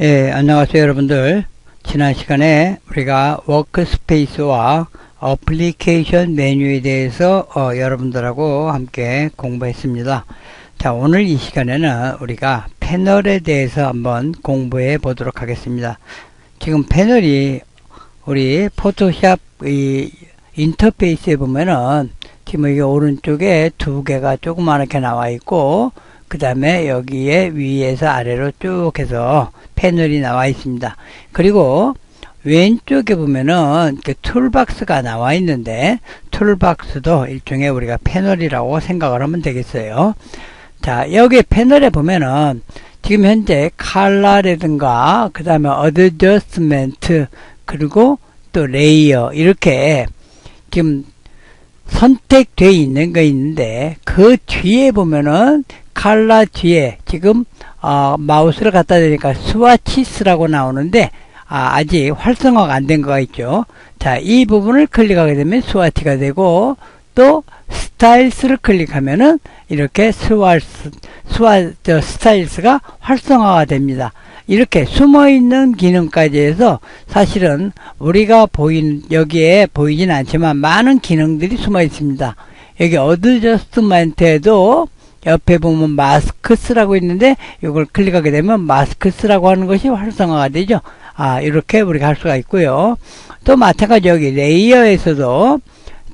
예, 안녕하세요 여러분들. 지난 시간에 우리가 워크스페이스와 어플리케이션 메뉴에 대해서 어, 여러분들하고 함께 공부했습니다. 자, 오늘 이 시간에는 우리가 패널에 대해서 한번 공부해 보도록 하겠습니다. 지금 패널이 우리 포토샵 이 인터페이스에 보면은 지금 여기 오른쪽에 두 개가 조그맣게 나와 있고 그 다음에 여기에 위에서 아래로 쭉 해서 패널이 나와 있습니다. 그리고 왼쪽에 보면은 이렇게 툴박스가 나와 있는데 툴박스도 일종의 우리가 패널이라고 생각을 하면 되겠어요. 자 여기 패널에 보면은 지금 현재 칼라라든가 그 다음에 어드저스멘트 그리고 또 레이어 이렇게 지금 선택되어 있는 거 있는데 그 뒤에 보면은 칼라 뒤에 지금 어, 마우스를 갖다 대니까 스와치스라고 나오는데 아, 아직 활성화가 안 된 거가 있죠. 자, 이 부분을 클릭하게 되면 스와치가 되고 또 스타일스를 클릭하면은 이렇게 스와스 스와 저 스타일스가 활성화가 됩니다. 이렇게 숨어 있는 기능까지 해서 사실은 우리가 보인 여기에 보이진 않지만 많은 기능들이 숨어 있습니다. 여기 어드저스트먼트에도 옆에 보면 마스크스라고 있는데 이걸 클릭하게 되면 마스크스라고 하는 것이 활성화가 되죠. 아 이렇게 우리가 할 수가 있고요. 또 마찬가지 여기 레이어에서도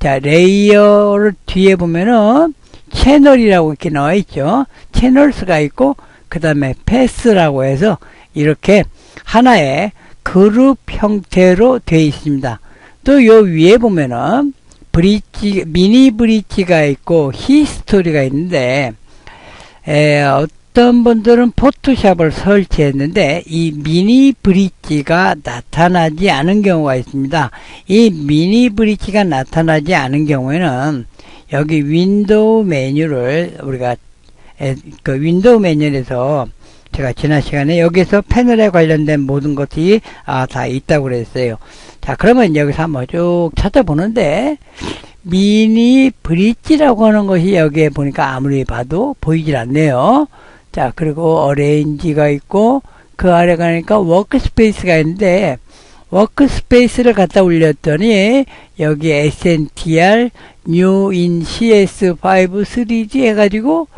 자 레이어를 뒤에 보면은 채널이라고 이렇게 나와 있죠. 채널스가 있고 그 다음에 패스라고 해서 이렇게 하나의 그룹 형태로 되어 있습니다. 또 요 위에 보면은 브릿지 미니 브릿지가 있고 히스토리가 있는데 에, 어떤 분들은 포토샵을 설치했는데 이 미니 브릿지가 나타나지 않은 경우가 있습니다. 이 미니 브릿지가 나타나지 않은 경우에는 여기 윈도우 메뉴를 우리가 에, 그 윈도우 메뉴에서 제가 지난 시간에 여기서 패널에 관련된 모든 것이 아, 다 있다고 그랬어요. 자, 그러면 여기서 한번 쭉 찾아보는데 미니 브릿지라고 하는 것이 여기에 보니까 아무리 봐도 보이질 않네요. 자, 그리고 어레인지가 있고 그 아래 가니까 워크스페이스가 있는데 워크스페이스를 갖다 올렸더니 여기 SNTR New in CS5 3G 해가지고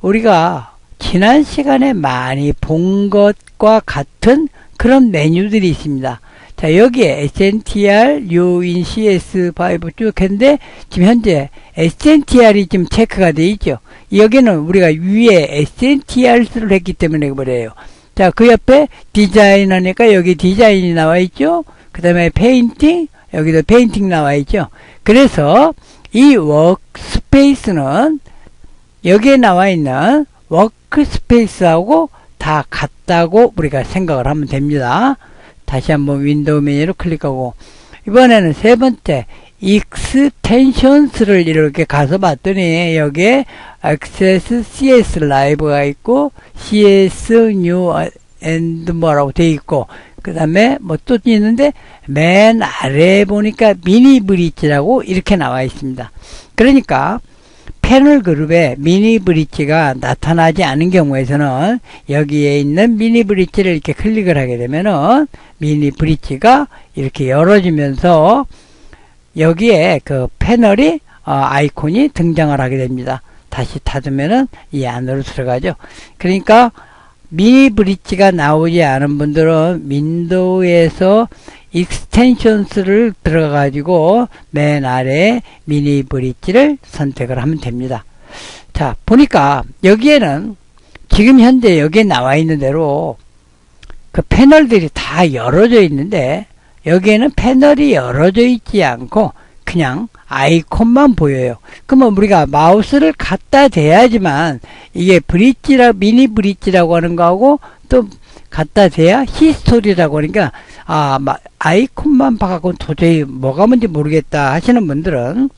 우리가 지난 시간에 많이 본 것과 같은 그런 메뉴들이 있습니다. 자, 여기에 SNTR, New in CS5 쭉 했는데, 지금 현재 SNTR이 지금 체크가 되어 있죠. 여기는 우리가 위에 SNTR를 했기 때문에 그래요. 자, 그 옆에 디자인 하니까 여기 디자인이 나와 있죠. 그 다음에 페인팅, 여기도 페인팅 나와 있죠. 그래서 이 워크스페이스는 여기에 나와 있는 워크스페이스하고 다 같다고 우리가 생각을 하면 됩니다. 다시 한번 윈도우 메뉴로 클릭하고 이번에는 세 번째 익스텐션스를 이렇게 가서 봤더니 여기에 액세스 CS 라이브가 있고 CS 뉴 앤드 뭐라고 돼 있고 그 다음에 뭐 또 있는데 맨 아래에 보니까 미니 브릿지라고 이렇게 나와 있습니다. 그러니까 패널 그룹에 미니 브릿지가 나타나지 않은 경우에서는 여기에 있는 미니 브릿지를 이렇게 클릭을 하게 되면은 미니 브릿지가 이렇게 열어지면서 여기에 그 패널이 어, 아이콘이 등장을 하게 됩니다. 다시 닫으면은 이 안으로 들어가죠. 그러니까 미니 브릿지가 나오지 않은 분들은 윈도우에서 익스텐션스를 들어가 가지고 맨 아래 미니 브릿지를 선택을 하면 됩니다. 자, 보니까 여기에는 지금 현재 여기에 나와 있는 대로 그 패널들이 다 열어져 있는데 여기에는 패널이 열어져 있지 않고 그냥 아이콘만 보여요. 그러면 우리가 마우스를 갖다 대야지만 이게 브릿지라 미니 브릿지라고 하는 거하고 또 갖다 대야 히스토리라고 하니까 아 아이콘만 봐갖고 도저히 뭐가 뭔지 모르겠다 하시는 분들은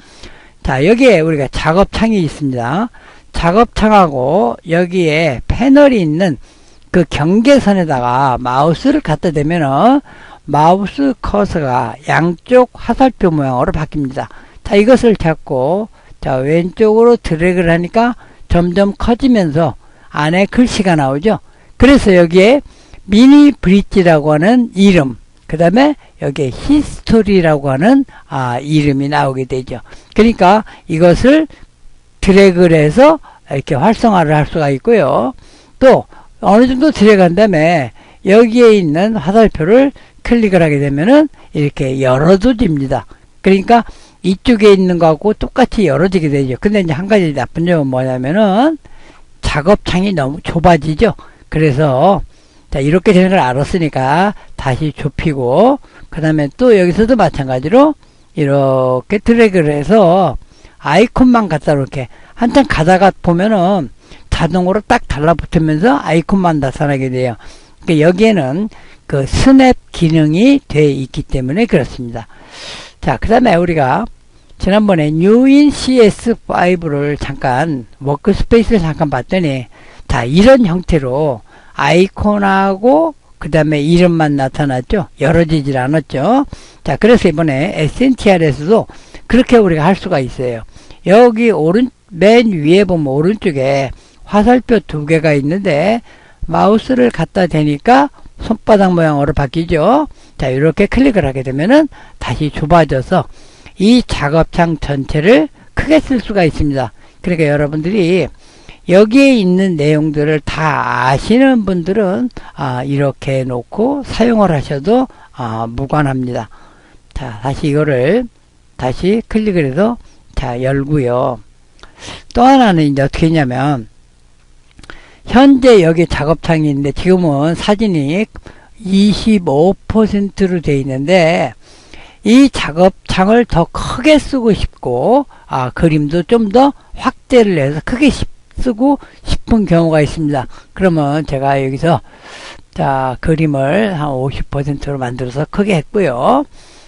자 여기에 우리가 작업창이 있습니다. 작업창하고 여기에 패널이 있는 그 경계선에다가 마우스를 갖다 대면은 마우스 커서가 양쪽 화살표 모양으로 바뀝니다. 자, 이것을 잡고, 자, 왼쪽으로 드래그를 하니까 점점 커지면서 안에 글씨가 나오죠. 그래서 여기에 미니 브릿지라고 하는 이름, 그 다음에 여기에 히스토리라고 하는 아, 이름이 나오게 되죠. 그러니까 이것을 드래그를 해서 이렇게 활성화를 할 수가 있고요. 또 어느 정도 들어간 다음에 여기에 있는 화살표를 클릭을 하게 되면은 이렇게 열어둬집니다. 그러니까 이쪽에 있는 거하고 똑같이 열어지게 되죠. 근데 이제 한 가지 나쁜 점은 뭐냐면은 작업창이 너무 좁아지죠. 그래서 자 이렇게 되는 걸 알았으니까 다시 좁히고 그 다음에 또 여기서도 마찬가지로 이렇게 드래그를 해서 아이콘만 갖다 이렇게 한참 가다가 보면은 자동으로 딱 달라붙으면서 아이콘만 나타나게 돼요. 그러니까 여기에는 그 스냅 기능이 돼 있기 때문에 그렇습니다. 자, 그 다음에 우리가 지난번에 뉴인 CS5를 잠깐 워크스페이스를 잠깐 봤더니 자, 이런 형태로 아이콘하고 그 다음에 이름만 나타났죠. 열어지질 않았죠. 자, 그래서 이번에 SNTR에서도 그렇게 우리가 할 수가 있어요. 여기 오른, 맨 위에 보면 오른쪽에 화살표 두 개가 있는데 마우스를 갖다 대니까 손바닥 모양으로 바뀌죠. 자, 이렇게 클릭을 하게 되면은 다시 좁아져서 이 작업창 전체를 크게 쓸 수가 있습니다. 그러니까 여러분들이 여기에 있는 내용들을 다 아시는 분들은 아, 이렇게 놓고 사용을 하셔도 아, 무관합니다. 자, 다시 이거를 다시 클릭을 해서 자, 열고요. 또 하나는 이제 어떻게 했냐면 현재 여기 작업창이 있는데 지금은 사진이 25%로 되어 있는데 이 작업창을 더 크게 쓰고 싶고 아 그림도 좀 더 확대를 해서 크게 쓰고 싶은 경우가 있습니다. 그러면 제가 여기서 자 그림을 한 50%로 만들어서 크게 했고요.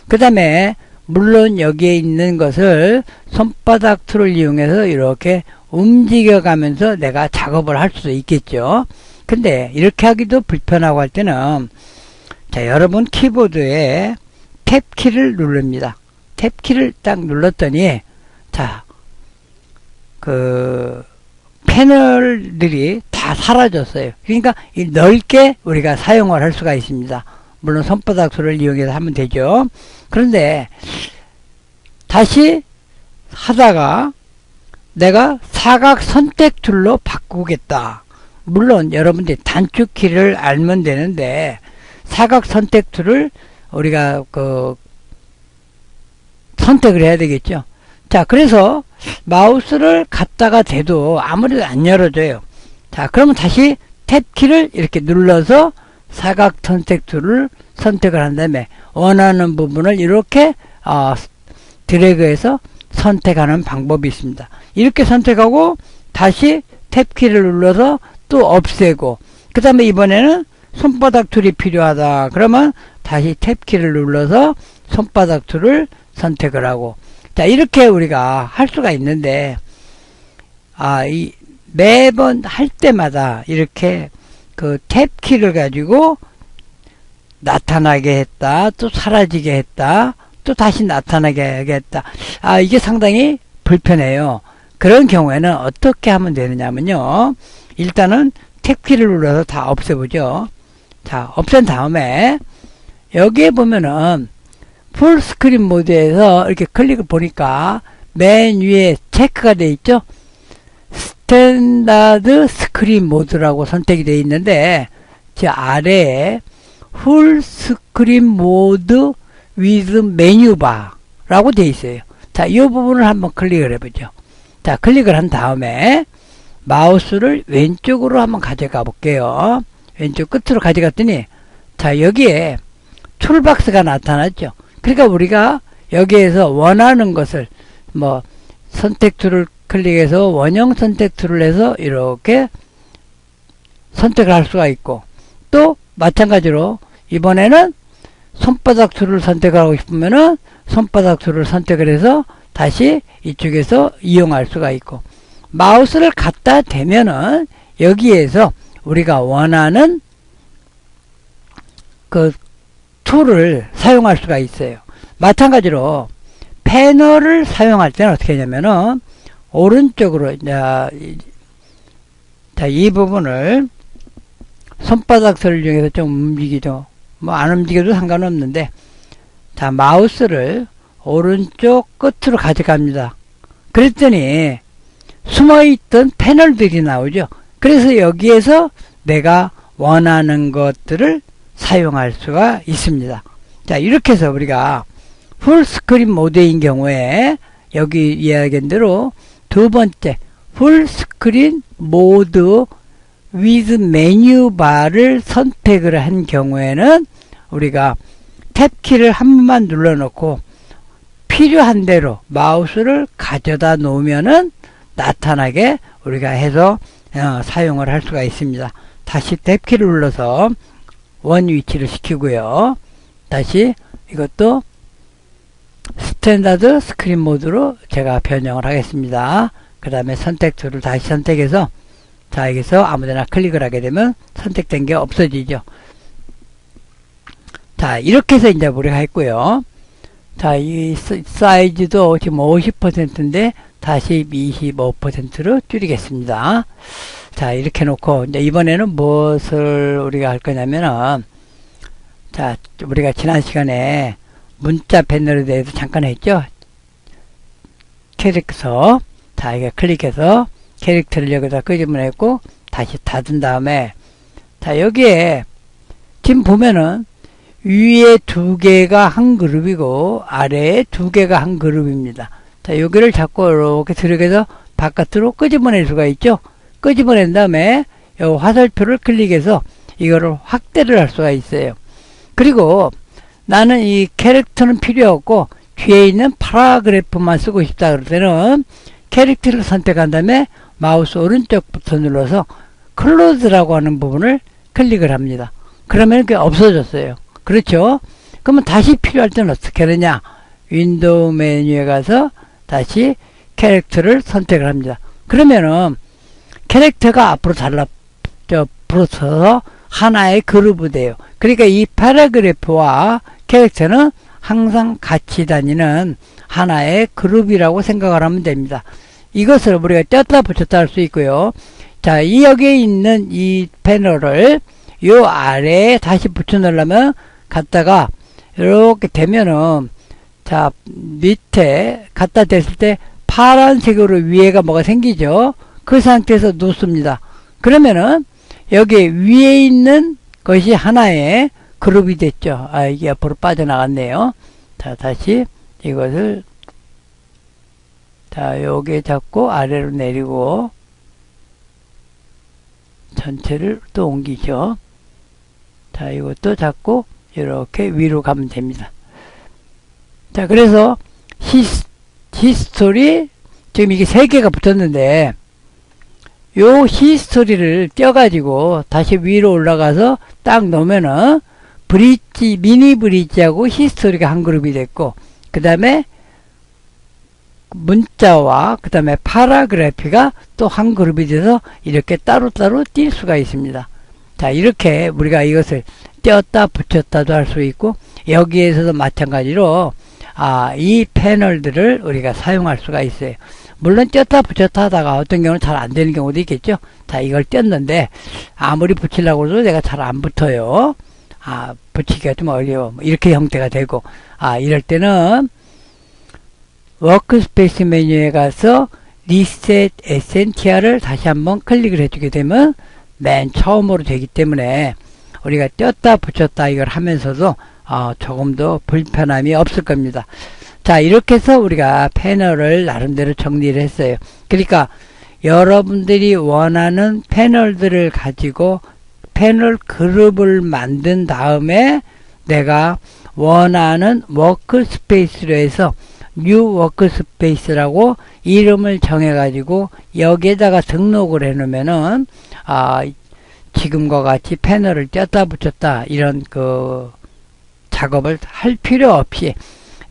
그 다음에 물론 여기에 있는 것을 손바닥 툴을 이용해서 이렇게 움직여 가면서 내가 작업을 할 수도 있겠죠. 근데 이렇게 하기도 불편하고 할 때는 자 여러분 키보드에 탭 키를 누릅니다. 탭 키를 딱 눌렀더니 자 그 패널들이 다 사라졌어요. 그러니까 넓게 우리가 사용을 할 수가 있습니다. 물론 손바닥 툴을 이용해서 하면 되죠. 그런데 다시 하다가 내가 사각 선택 툴로 바꾸겠다. 물론 여러분들이 단축키를 알면 되는데 사각 선택 툴을 우리가 그 선택을 해야 되겠죠. 자, 그래서 마우스를 갖다가 대도 아무래도 안 열어져요. 자, 그러면 다시 탭키를 이렇게 눌러서 사각 선택 툴을 선택을 한 다음에 원하는 부분을 이렇게 어, 드래그해서 선택하는 방법이 있습니다. 이렇게 선택하고 다시 탭키를 눌러서 또 없애고 그 다음에 이번에는 손바닥 툴이 필요하다 그러면 다시 탭키를 눌러서 손바닥 툴을 선택을 하고 자 이렇게 우리가 할 수가 있는데 아 이 매번 할 때마다 이렇게 그 탭키를 가지고 나타나게 했다 또 사라지게 했다 또 다시 나타나게 하겠다. 아 이게 상당히 불편해요. 그런 경우에는 어떻게 하면 되느냐면요. 일단은 탭키를 눌러서 다 없애보죠. 자 없앤 다음에 여기에 보면은 풀스크린 모드에서 이렇게 클릭을 보니까 맨 위에 체크가 되어 있죠? 스탠다드 스크린 모드라고 선택이 되어 있는데 저 아래에 풀 스크린 모드 위드 메뉴바라고 되어 있어요. 자 이 부분을 한번 클릭을 해보죠. 자 클릭을 한 다음에 마우스를 왼쪽으로 한번 가져가 볼게요. 왼쪽 끝으로 가져갔더니 자 여기에 툴박스가 나타났죠 그러니까 우리가 여기에서 원하는 것을 뭐 선택 툴을 클릭해서 원형 선택 툴을 해서 이렇게 선택을 할 수가 있고 또 마찬가지로 이번에는 손바닥 툴을 선택하고 싶으면은 손바닥 툴을 선택을 해서 다시 이쪽에서 이용할 수가 있고 마우스를 갖다 대면은 여기에서 우리가 원하는 그 툴을 사용할 수가 있어요. 마찬가지로 패널을 사용할 때는 어떻게 하냐면은 오른쪽으로 자, 자, 이 부분을 손바닥 소리를 이용해서 좀 움직이죠. 뭐 안 움직여도 상관없는데 자 마우스를 오른쪽 끝으로 가져갑니다. 그랬더니 숨어있던 패널들이 나오죠. 그래서 여기에서 내가 원하는 것들을 사용할 수가 있습니다. 자 이렇게 해서 우리가 풀스크린 모드인 경우에 여기 이야기한 대로 두 번째 풀스크린 모드 with 메뉴 바를 선택을 한 경우에는 우리가 탭키를 한 번만 눌러놓고 필요한 대로 마우스를 가져다 놓으면은 나타나게 우리가 해서 어, 사용을 할 수가 있습니다. 다시 탭키를 눌러서 원 위치를 시키고요. 다시 이것도 스탠다드 스크린 모드로 제가 변형을 하겠습니다. 그 다음에 선택 툴을 다시 선택해서 자 여기서 아무데나 클릭을 하게 되면 선택된 게 없어지죠. 자 이렇게 해서 이제 우리가 했고요. 자 이 사이즈도 지금 50%인데 다시 25%로 줄이겠습니다. 자 이렇게 놓고 이제 이번에는 무엇을 우리가 할 거냐면은 자 우리가 지난 시간에 문자 패널에 대해서 잠깐 했죠. 캐릭터 자 이게 클릭해서 캐릭터를 여기다 끄집어냈고 다시 닫은 다음에 자 여기에 지금 보면은 위에 두 개가 한 그룹이고 아래에 두 개가 한 그룹입니다. 자 여기를 자꾸 이렇게 들어가서 바깥으로 끄집어낼 수가 있죠. 끄집어낸 다음에 요 화살표를 클릭해서 이거를 확대를 할 수가 있어요. 그리고 나는 이 캐릭터는 필요 없고 뒤에 있는 파라그래프만 쓰고 싶다 그럴 때는 캐릭터를 선택한 다음에 마우스 오른쪽 버튼 눌러서 클로즈라고 하는 부분을 클릭을 합니다. 그러면 그게 없어졌어요. 그렇죠? 그러면 다시 필요할 때는 어떻게 하느냐? 윈도우 메뉴에 가서 다시 캐릭터를 선택을 합니다. 그러면은 캐릭터가 앞으로 잘라 저 불어서 하나의 그룹이 돼요. 그러니까 이 파라그래프와 캐릭터는 항상 같이 다니는 하나의 그룹이라고 생각을 하면 됩니다. 이것을 우리가 떼었다 붙였다 할 수 있고요. 자, 이 여기에 있는 이 패널을 요 아래에 다시 붙여 놓으려면 갖다가 이렇게 되면은 자, 밑에 갖다 댔을 때 파란색으로 위에가 뭐가 생기죠. 그 상태에서 놓습니다. 그러면은 여기 위에 있는 것이 하나의 그룹이 됐죠. 아, 이게 앞으로 빠져나갔네요. 자, 다시 이것을 자, 요게 잡고 아래로 내리고 전체를 또 옮기죠. 자, 이것도 잡고 이렇게 위로 가면 됩니다. 자, 그래서 히스, 히스토리 지금 이게 세 개가 붙었는데 요 히스토리를 떼어가지고 다시 위로 올라가서 딱 놓으면은 브릿지, 미니 브릿지하고 히스토리가 한 그룹이 됐고 그 다음에 문자와 그 다음에 파라그래피가 또 한 그룹이 돼서 이렇게 따로따로 뛸 수가 있습니다. 자 이렇게 우리가 이것을 떼었다 붙였다도 할 수 있고 여기에서도 마찬가지로 아, 이 패널들을 우리가 사용할 수가 있어요. 물론 떼었다 붙였다 하다가 어떤 경우는 잘 안 되는 경우도 있겠죠. 자, 이걸 뗐는데 아무리 붙이려고 해도 내가 잘 안 붙어요. 아, 붙이기가 좀 어려워. 뭐 이렇게 형태가 되고, 아, 이럴 때는 워크스페이스 메뉴에 가서 리셋 에센티아를 다시 한번 클릭을 해주게 되면 맨 처음으로 되기 때문에 우리가 떼었다 붙였다 이걸 하면서도 어, 조금 더 불편함이 없을 겁니다. 자 이렇게 해서 우리가 패널을 나름대로 정리를 했어요. 그러니까 여러분들이 원하는 패널들을 가지고 패널 그룹을 만든 다음에 내가 원하는 워크스페이스로 해서 뉴 워크스페이스라고 이름을 정해가지고 여기에다가 등록을 해놓으면은 아 지금과 같이 패널을 뗐다 붙였다 이런 그 작업을 할 필요 없이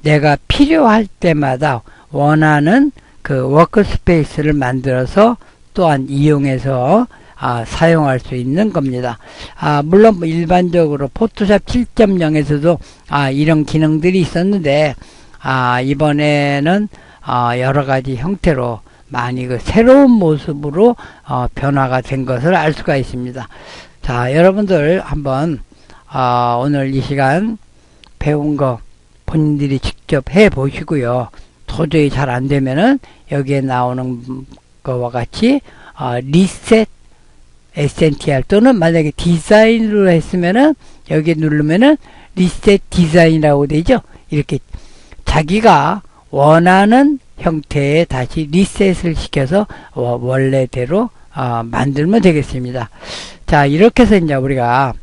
내가 필요할 때마다 원하는 그 워크스페이스를 만들어서 또한 이용해서 아, 사용할 수 있는 겁니다. 아, 물론 일반적으로 포토샵 7.0에서도 아, 이런 기능들이 있었는데 아, 이번에는 어, 여러 가지 형태로 많이 그 새로운 모습으로 어, 변화가 된 것을 알 수가 있습니다. 자, 여러분들 한번 아, 오늘 이 시간 배운 거 본인들이 직접 해 보시고요. 도저히 잘 안 되면은 여기에 나오는 거와 같이 아, 리셋 SNTR 또는 만약에 디자인으로 했으면은 여기 누르면은 리셋 디자인이라고 되죠. 이렇게 자기가 원하는 형태에 다시 리셋을 시켜서 어, 원래대로 어, 만들면 되겠습니다. 자, 이렇게 해서 이제 우리가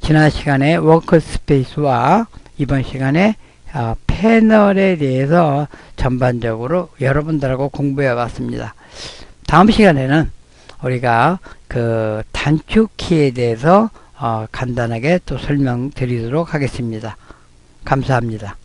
지난 시간에 워크스페이스와 이번 시간에 어, 패널에 대해서 전반적으로 여러분들하고 공부해 봤습니다. 다음 시간에는 우리가 그 단축키에 대해서 어, 간단하게 또 설명드리도록 하겠습니다. 감사합니다.